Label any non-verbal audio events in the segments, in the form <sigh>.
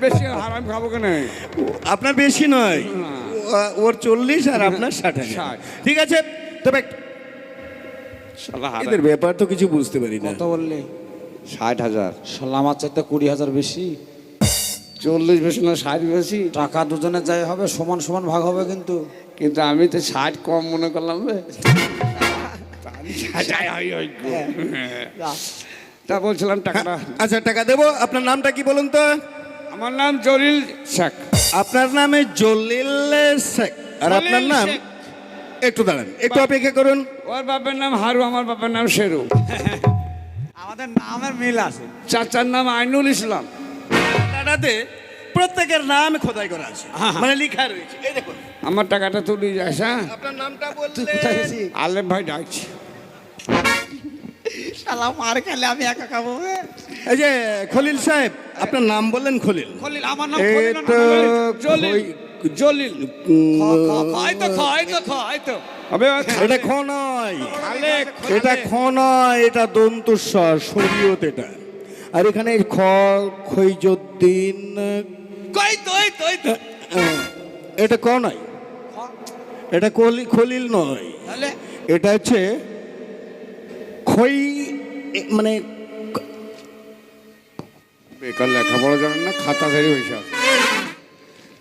বেশি হারাম খাব কেন? আপনার বেশি নয়। ও- ওর চল্লিশ আর আপনার ষাট ষাট। ঠিক আছে? তবে এদের ব্যাপার তো কিছু বুঝতে পারি না। কত বললে? ষাট হাজার। শালা আমার চাইতে কুড়ি হাজার বেশি। চল্লিশ বেশি না ষাট বেশি। টাকা দুজনে যাই হবে সমান সমান ভাগ হবে কিন্তু। কিন্তু আমি তো ষাট কম মনে করলাম রে। যাই হয়। তা বলছিলাম টাকাটা আচ্ছা টাকা দেবো। আপনার নামটা কি বলুন তো? আমার নাম জলিল শেখ। আপনার নামে জলিল শেখ। আর আপনার নাম? একটু দাঁড়ান একটু অপেক্ষা করুন। ওর বাপের নাম হারু আমার বাপের নাম শেরু। আমাদের নামের মিল আছে। চাচার নাম আইনুল ইসলাম। টাকাতে প্রত্যেকের নাম খোদাই করা আছে। মানে লেখা রয়েছে। এই দেখুন। আমার টাকাটা তুলি যাস হ্যাঁ? আপনার নামটা কোথায় আলেম ভাই ডাকছি। শালা মার খেলে আমি একা খাব? এই যে খলিল সাহেব আপনার নাম বললেন খলিল। খলিল আমার নাম খলিল না, জলিল। খই- খ, খ, খ, তো খ, এই তো খ, এই তো। এটা খ নয়। এটা খ নয় এটা দন্তস্বর শরীয়ত এটা। আর এখানে খ খৈজুদ্দিন। কই তো, এটা ক নয়। এটা খলিল নয়। এটা হচ্ছে খই এ, মানে বেকার লেখাপড়া জানেন না খাতা ধরে হয়েছে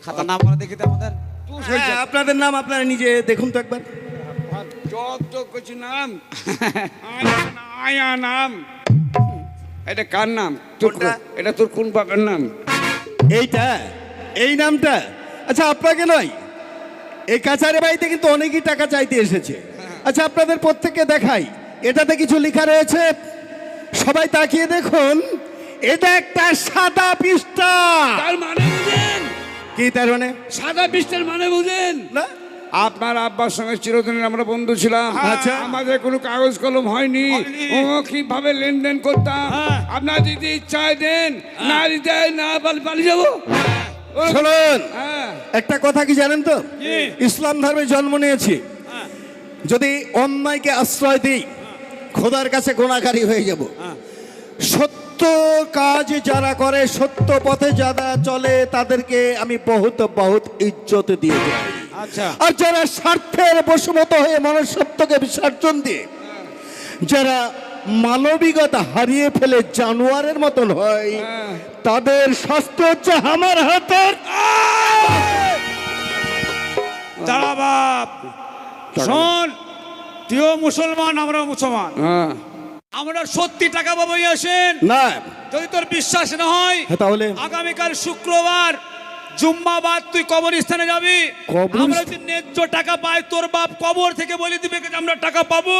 খাতা নাম করে দেখি তো আমাদের হ্যাঁ, আপনাদের নাম আপনারা নিজে দেখুন তো একবার। যত কিছু নাম আয়া নাম। এটা কার নাম? তোর কোনটা? কোন- এটা তোর কোন বাপের নাম? এইটা? এই নামটা? আচ্ছা আপনাকে নয় এই কাছারি বাড়িতে কিন্তু অনেকই টাকা চাইতে এসেছে। আচ্ছা আপনাদের প্রত্যেককে দেখাই। এটাতে কিছু লেখা রয়েছে? সবাই তাকিয়ে দেখুন এটা একটা সাদা পৃষ্ঠা। তার মানে বুঝেন? কি তার মানে? সাদা পৃষ্ঠের মানে বুঝেন? না। আপনার আব্বার সঙ্গে চিরদিনের আমরা বন্ধু ছিলাম। আচ্ছা। আমাদের কোনো কাগজ কলম হয়নি। ও কীভাবে লেনদেন করতাম? আপনার যদি ইচ্ছায় দেন না দিতে না পাল- পালিয়ে যাব। শুনুন হ্যাঁ। একটা কথা কি জানেন তো? ইসলাম ধর্মে জন্ম নিয়েছি। যদি অন্যায়কে আশ্রয় দিই খোদার কাছে গোনাকারী হয়ে যাব। সত্য কাজ যারা করে সত্য পথে যারা চলে তাদেরকে আমি বহুত বহুত ইজ্জত দিয়ে যাই। আচ্ছা। আর যারা স্বার্থের বশমত হয়ে মানুষ মনুষ্যত্বকে বিসর্জন দিয়ে যারা মানবিকতা হারিয়ে ফেলে জানোয়ারের মতন হয় তাদের শাস্তি হচ্ছে আমার হাতের দাঁড়া বাপ। শোন তুইও মুসলমান আমরাও মুসলমান। হ্যাঁ। আমরা সত্যি টাকা পাবো আসেন। না। যদি তোর বিশ্বাস না হয় হ্যাঁ, তাহলে? আগামীকাল শুক্রবার জুম্মাবাদ তুই কবরস্থানে যাবি। আমরা যদি ন্যায্য টাকা পাই তোর বাপ কবর থেকে বলে দিবে যে আমরা টাকা পাবো।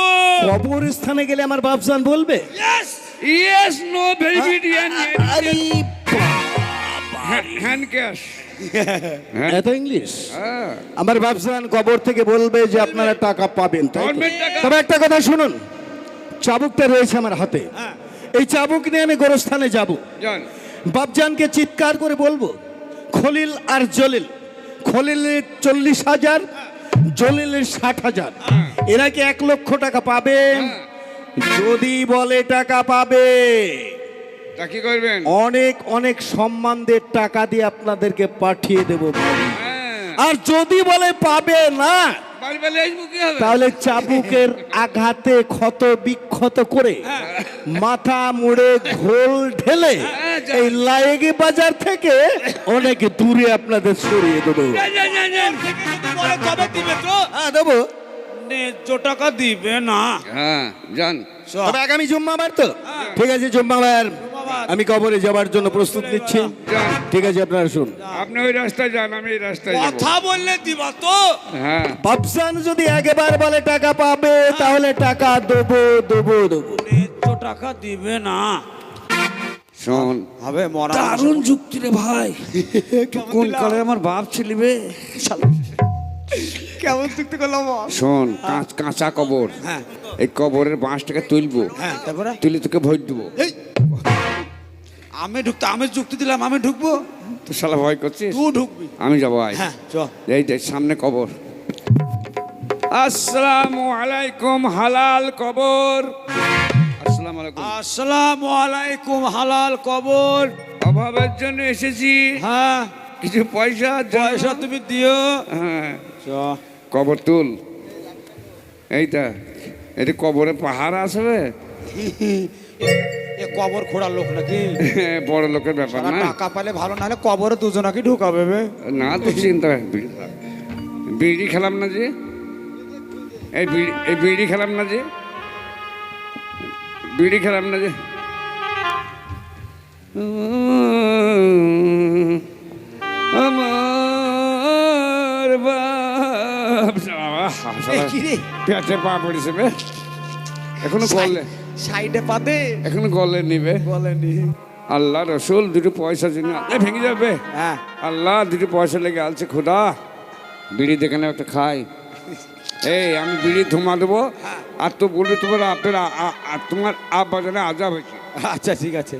কবরস্থানে গেলে আমার বাপজান বলবে? Yes! Yes no very good আরে হ্যান্ড ক্যাশ এত ইংলিশ হ্যাঁ। আমার বাপজান কবর থেকে বলবে যে আপনারা টাকা পাবেন তবে একটা কথা শুনুন চাবুকটা রয়েছে আমার হাতে। এই চাবুক নিয়ে আমি গোরস্থানে যাব। জান বাপজানকে চিৎকার করে বলব খলিল আর জলিল খলিলের চল্লিশ হাজার জলিলের ষাট হাজার। এরা কি এক লক্ষ টাকা পাবে যদি বলে টাকা পাবে। তা কি করবেন? অনেক অনেক সম্মানদের টাকা দিয়ে আপনাদেরকে পাঠিয়ে দেব। হ্যাঁ। আর যদি বলে পাবে না তাহলে চাবুকের আঘাতে ক্ষত বিক্ষত করে মাথা মুড়ে ঘোল ঢেলে এই লাইগি বাজার থেকে অনেক দূরে আপনাদের সরিয়ে দেবো। দিবে হ্যাঁ দেবো। ন্যায্য টাকা দিবে না। হ্যাঁ তবে আগামী জুম্মাবার তো। ঠিক আছে জুম্মাবার। আমি কবরে যাবার জন্য প্রস্তুত নিচ্ছি। ঠিক আছে আপনারা শুন আপনি ওই রাস্তায় যান আমি এই রাস্তায় যাব। কথা বললে দিবা তো। হ্যাঁ। বাপসান যদি একবার বলে টাকা পাবে তাহলে টাকা দেবো দেবো দেবো। ন্যায্য টাকা দিবে না। শোন। হবে মরা দারুণ যুক্তি রে ভাই। কোন কালে আমার বাপ ছিলিবে কেমন চুক্তি করলাম শোন কাঁচ কাঁচা কবর। হ্যাঁ। এই কবরের বাঁশটাকে তুলবো। হ্যাঁ তারপরে? তুলে তোকে ভোট দেবো। এই আমি ঢুকতে আমি যুক্তি দিলাম আমি ঢুকবো? তো শালা ভয় করছিস? তুই ঢুকবি। আমি যাব আয়। হ্যাঁ চ। এই দেখ সামনে কবর। আসসালামু আলাইকুম হালাল কবর। আসসালামু আলাইকুম। আসসালামু আলাইকুম হালাল কবর। অভাবের জন্য এসেছি। হ্যাঁ। কিছু পয়সা পয়সা তুমি দিও। হ্যাঁ। চ। কবর তুল। এইটা এটা কবরে পাহাড় আসবে <laughs> এ কবর খোঁড়ার লোক নাকি? <laughs> বড় লোকের ব্যাপার না। টাকা পালে ভালো না হলে কবরে দুজনাকে ঢুকাবে। না তো চিন্তা বিড়ি খেলাম না যে? এই বিড়ি এই বিড়ি খেলাম না যে? বিড়ি খেলাম না যে? আমার বাপ। পেটে পা পড়েছে বে। এখনও গলে সাইডে পাতে। এখনও গলে নিবে। বলেনি আল্লাহ রসুল দুটো পয়সা জন্য ভেঙে যাবে। হ্যাঁ। আল্লাহ দুটো পয়সা লেগে আলছে খোদা। বিড়ি দেখে না একটা খাই। এই আমি বিড়ি ধুমা দেবো। আর তো বলবে তোমার আপনার আ- আ- আ- তোমার আব্বা যেন আজাব হয়েছে। আচ্ছা ঠিক আছে।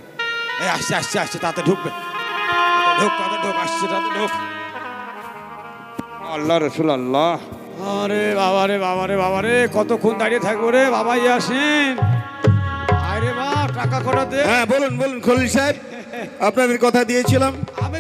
এই আসছে আসছে আসছে তাতে ঢুকবে। ঢুক তাতে ঢুক আসছে তাতে ঢুক। আল্লাহ রসুল আল্লাহ। আরে বাবা রে বাবা রে বাবা রে কতক্ষণ দাঁড়িয়ে থাকব রে? বাবাই আসেন। আরে বা টাকা কটা দে। হ্যাঁ বলুন বলুন খলিল সাহেব আপনাদের কথা দিয়েছিলাম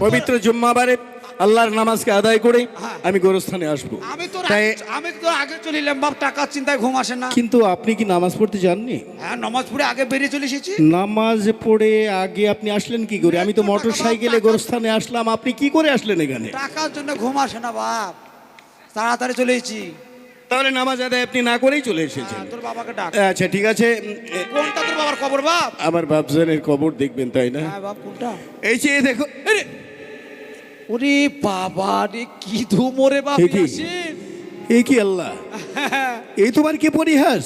পবিত্র জুম্মাবারে আল্লাহর নামাজকে আদায় করে আমি গোরস্থানে আসব। আমি তো তাই আমি তো আগে চলে এলাম বাপ টাকার চিন্তায় ঘুম আসে না। কিন্তু আপনি কি নামাজ পড়তে যাননি? হ্যাঁ নমাজ পড়ে আগে বেরিয়ে চলে এসেছি। নামাজ পড়ে আগে আপনি আসলেন কি করে? আমি তো মোটর সাইকেলে গোরস্থানে আসলাম আপনি কি করে আসলেন এখানে? টাকার জন্য ঘুম আসে না বাপ। তাড়াতাড়ি চলে এসেছি। তাহলে নামাজ আদায় আপনি না করেই চলে এসেছেন। হ্যাঁ, তোর বাবাকে ডাক। আচ্ছা ঠিক আছে। কোনটা তোর বাবার খবর বাপ? আমার বাপজানের কবর দেখবেন তাই না? হ্যাঁ বাপ কোনটা? এই যে দেখো আরে, ওরে বাবা রে কি ধুমরে বাপ। এই কি? আল্লাহ? <laughs> এই তোমার কি পরিহাস?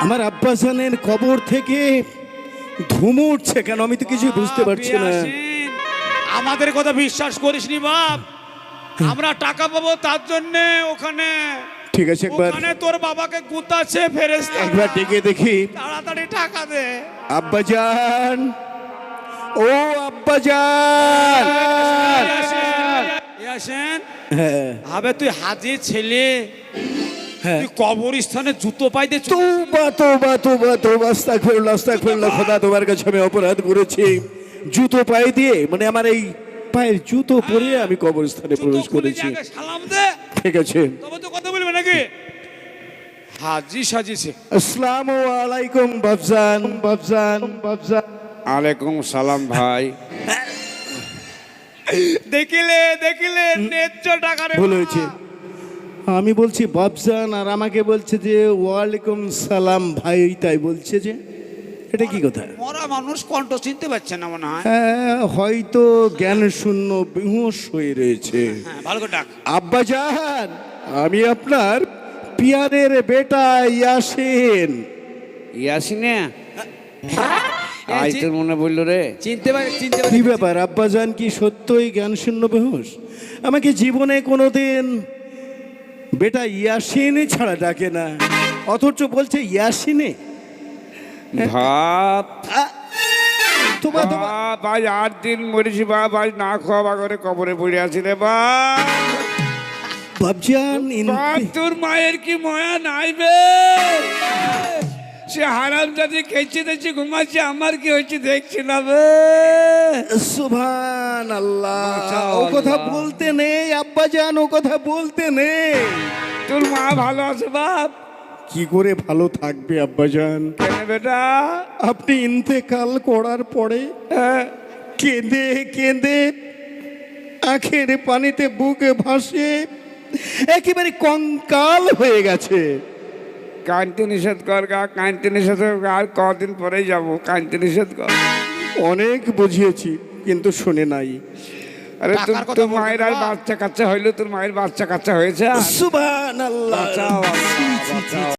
আমার আব্বাসানের কবর থেকে ধুমু উঠছে কেন? আমি তো কিছু বুঝতে পারছি না। আমাদের কথা বিশ্বাস করিসনি বাপ। আমরা টাকা পাবো তার জন্য ওখানে। ঠিক আছে একবার ওখানে তোর বাবাকে গুতাচ্ছে ফেরেস্তা। একবার ডেকে দেখি। তাড়াতাড়ি টাকা দে। আব্বাজান ও আব্বাজান হ্যাঁ। হবে তুই হাজি ছেলে। হ্যাঁ। তুই কবরস্থানে জুতো পাইতে চু- তোবা তোবা তোবা তোবা আস্তাগফিরুল্লাহ আস্তাগফিরুল্লাহ। খোদা তোমার কাছে আমি অপরাধ করেছি। জুতো পায়ে দিয়ে মানে আমার এই পায়ের জুতো পরে আমি কবরস্থানে প্রবেশ করেছি। দে। ঠিক আছে তবে তো কথা বলবে নাকি হাজি সাজিছে আসসালামু আলাইকুম বাবজান বাবজান বাবজান। আলাইকুম সালাম ভাই। দেখিলে দেখিলে ন্যায্য ডাকারে ভুল হয়েছে। আমি বলছি বাবজান আর আমাকে বলছে যে ওয়ালাইকুম সালাম ভাই তাই বলছে যে এটা কি কথা? মরা মানুষ কণ্ঠ চিনতে পারছে না মনে হয়। হ্যাঁ হয়তো জ্ঞান শূন্য বিহুশ হয়ে রয়েছে। হ্যাঁ ভালো করে ডাক। আব্বাজান আমি আপনার পিয়ারের বেটা ইয়াসিন। ইয়াসিনে? আজ তোর মনে বলল রে। চিনতে পারি চিনতে কি ব্যাপার আব্বাজান কি সত্যই জ্ঞান শূন্য বেহুশ? আমাকে জীবনে কোনোদিন বেটা ইয়াসিনে ছাড়া ডাকে না অথচ বলছে ইয়াসিনে। ভাব তোমার তোমার আজ আট দিন মরেছি বাপ আজ না খাওয়া করে কবরে পড়ে আছি রে বাপ বাবজান তোর মায়ের কি ময়া নাই বে? সে হারাম জাতি খেয়েছে দেখছি ঘুমাচ্ছে আমার কি হয়েছে দেখছি না বে? সুভান আল্লাহ ও কথা বলতে নেই আব্বাজান ও কথা বলতে নেই। তোর মা ভালো আছে বাপ? কি করে ভালো থাকবে আব্বাজান? কেন বেটা? আপনি ইন্তেকাল করার পরে হ্যাঁ, কেঁদে কেঁদে আখের পানিতে বুকে ভাসে একেবারে কঙ্কাল হয়ে গেছে। কান্তি নিষেধ কর গা কান্তি নিষেধ কর আর কদিন পরে যাব কান্তি নিষেধ কর। অনেক বুঝিয়েছি কিন্তু শুনে নাই। আরে তোর তোর মায়ের আর বাচ্চা কাচ্চা হইল তোর মায়ের বাচ্চা কাচ্চা হয়েছে? আর?